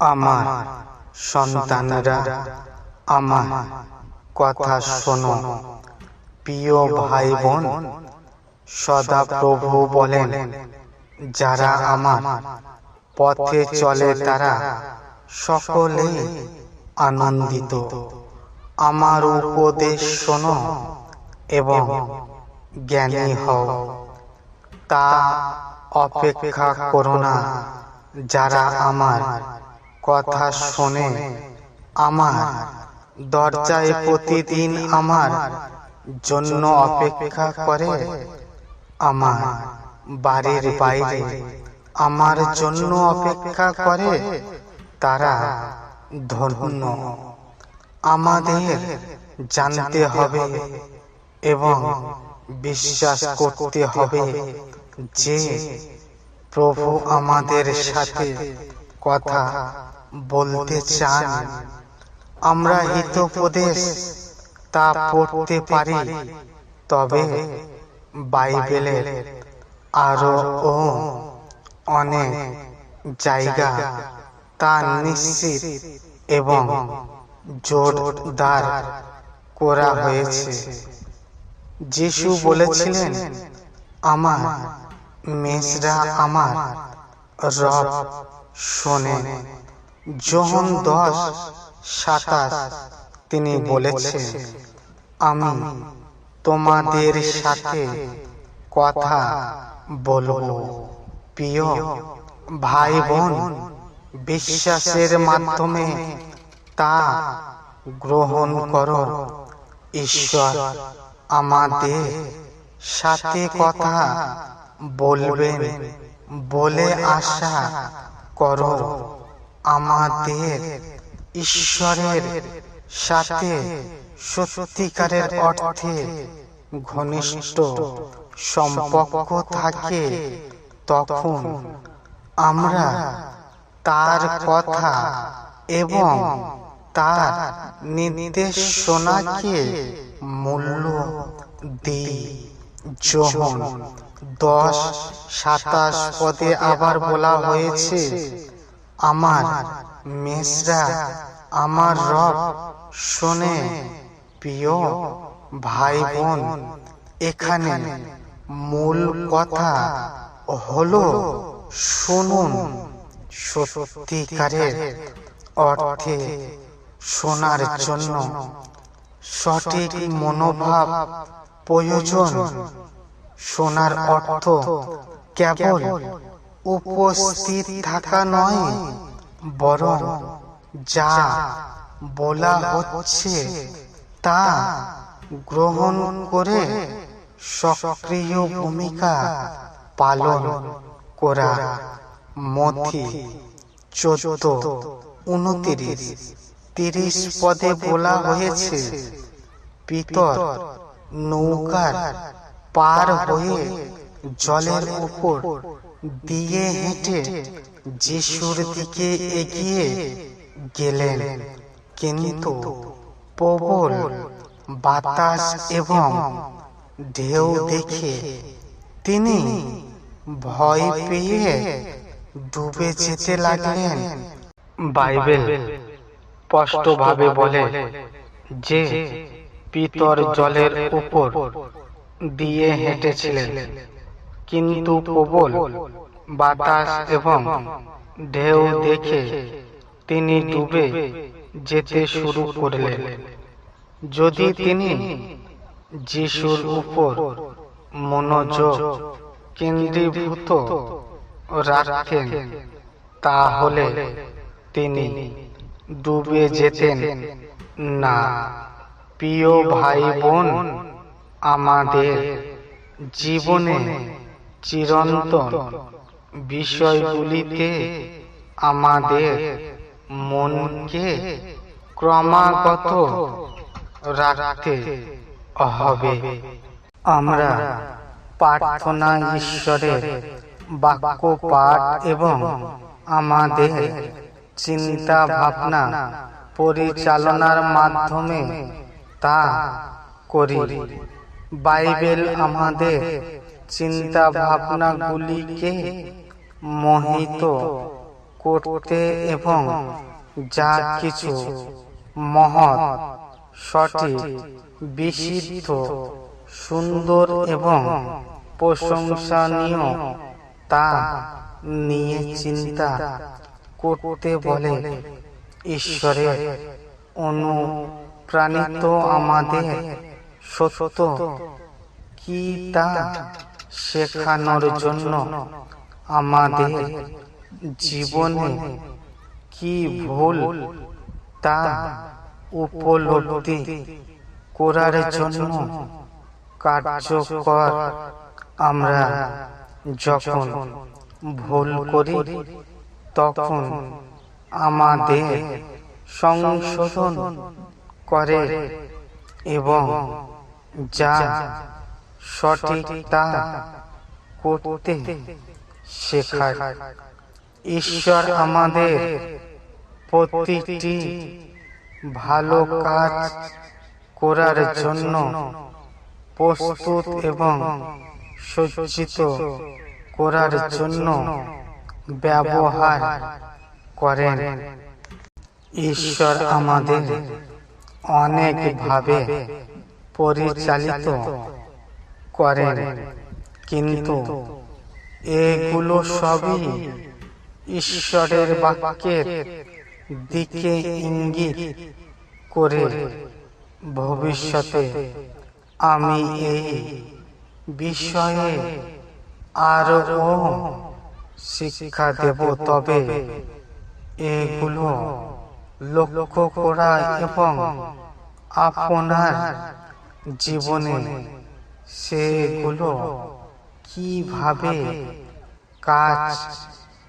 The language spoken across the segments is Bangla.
আমার সন্তানরা আমার কথা শোনো। প্রিয় ভাই বোন সদা প্রভু বলেন, যারা আমার পথে চলে তারা সকলেই আনন্দিত। আমার উপদেশ শোনো এবং জ্ঞানী হও। তা অপেক্ষা করো না, যারা আমার কথা শোনে। আমার দরজায় প্রতিদিন আমার জন্য অপেক্ষা করে। আমার বাড়ির বাইরে আমার জন্য অপেক্ষা করে। তারা ধন্য। আমাদের জানতে হবে এবং বিশ্বাস করতে হবে যে প্রভু আমাদের সাথে কথা বলতে চান, আমরা হিতোপদেশ তা পড়তে পারি। তবে বাইবেলের আরও ও অনেক জায়গা তা নিশ্চিত এবং জোরদার করা হয়েছে। যিশু বলেছিলেন, আমার মেসরা আমার রব শোনে। যোহন দশ সাতাশ তিনি বলেছেন আমি তোমাদের সাথে কথা বলব। প্রিয় ভাই বোন বিশ্বাসের মাধ্যমে তা গ্রহণ করো। ঈশ্বর আমাদের সাথে কথা বলবেন বলে আশা করো। আমাদের ঈশ্বরের সাথে সত্যিকারের অর্থে ঘনিষ্ঠ সম্পর্ক থাকে, তখন আমরা তার কথা এবং তার নির্দেশনাকে মূল্য দিই। যোহন দশ সাতাশ পদে আবার বলা হয়েছে আমার মেসরা আমার রব শোনে প্রিয় ভাই বোন এখানে মূল কথা হলো শুনুন সত্যিকারের অর্থে শোনার জন্য। সঠিক মনোভাব প্রয়োজন। শোনার অর্থ কেবল উপস্থিত থাকা নয়, বরং যা বলা হচ্ছে তা গ্রহণ করে সক্রিয় ভূমিকা পালন করা। মথি চোদ্দ, উনতিরিশ, তিরিশ পদে বলা হয়েছে, পিতর নৌকার পার হয়ে জলের উপর দিয়ে হেঁটে যিশুর দিকে এগিয়ে গেলেন। কিন্তু প্রবল বাতাস এবং ঢেউ দেখে তিনি ভয় পেয়ে ডুবে যেতে লাগলেন। বাইবেল স্পষ্টভাবে বলে যে পিতর জলের উপর দিয়ে হেঁটেছিলেন। কিন্তু প্রবল বাতাস এবং ঢেউ দেখে তিনি ডুবে যেতে শুরু করলেন। যদি তিনি যিশুর উপর মনোযোগ কেন্দ্রীভূত রাখতেন তাহলে তিনি ডুবে যেতেন। না প্রিয় ভাই বোন আমাদের জীবনে চিরন্তন বিষয়গুলিতে আমাদের মনকে ক্রমাগত রাখতে হবে। আমরা প্রার্থনা ঈশ্বরের বাক্য, পাঠ এবং আমাদের চিন্তা ভাবনা পরিচালনার মাধ্যমে তা করি। বাইবেল আমাদের চিন্তা ভাবনাগুলিকে মোহিত করতে এবং যা কিছু মহৎ, সঠিক বিশুদ্ধ সুন্দর এবং প্রশংসনীয় তা নিয়ে চিন্তা করতে বলে, ঈশ্বরের অনুপ্রাণিত আমাদের সত্য কি তা শেখানোর জন্য আমাদের জীবনে কি ভুল তা উপলব্ধি করার জন্য কার্যকর আমরা যখন ভুল করি, তখন আমাদের সংশোধন করে এবং যা সঠিক তা করতে শেখায়। ঈশ্বর আমাদের প্রতিটি ভালো কাজ করার জন্য প্রস্তুত এবং সজ্জিত করার জন্য ব্যবহার করেন। ঈশ্বর আমাদের অনেকভাবে পরিচালিত করেন কিন্তু এগুলো সবই ঈশ্বরের বাক্যের দিকে ইঙ্গিত করে। ভবিষ্যতে আমি এই বিষয়ে আরও শিক্ষা দেব, তবে এগুলো লক্ষ্য করা এবং আপনার জীবনে সেগুলো কীভাবে কাজ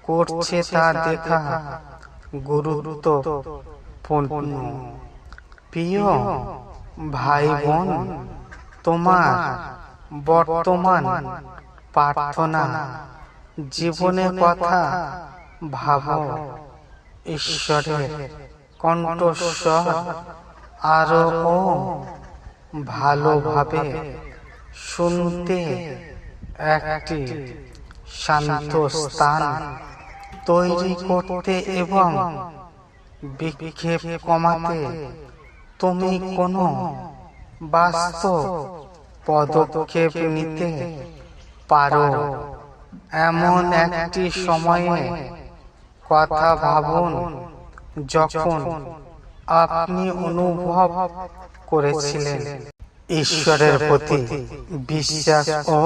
করছে তা দেখা গুরুত্বপূর্ণ। প্রিয় ভাই বোন তোমার বর্তমান প্রার্থনা, জীবনের কথা ভাবো। ঈশ্বরের কণ্ঠস্বর আরও ভালোভাবে শুনতে একটি শান্ত স্থান তৈরি করতে এবং বিক্ষেপ কমাতে তুমি কোনো বাস্তব পদক্ষেপ নিতে পারো। এমন একটি সময়ে কথা ভাবুন যখন আপনি অনুভব করেছিলেন। ঈশ্বরের প্রতি বিশ্বাস ও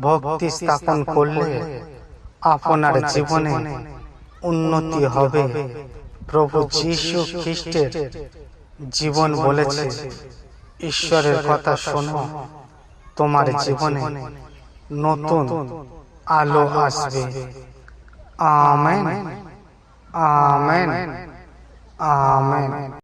ভক্তি স্থাপন করলে আপনার জীবনে উন্নতি হবে। প্রভু যীশু খ্রিস্টের জীবন বলেছে, ঈশ্বরের কথা শোনো, তোমার জীবনে নতুন আলো আসবে। Amen amen amen.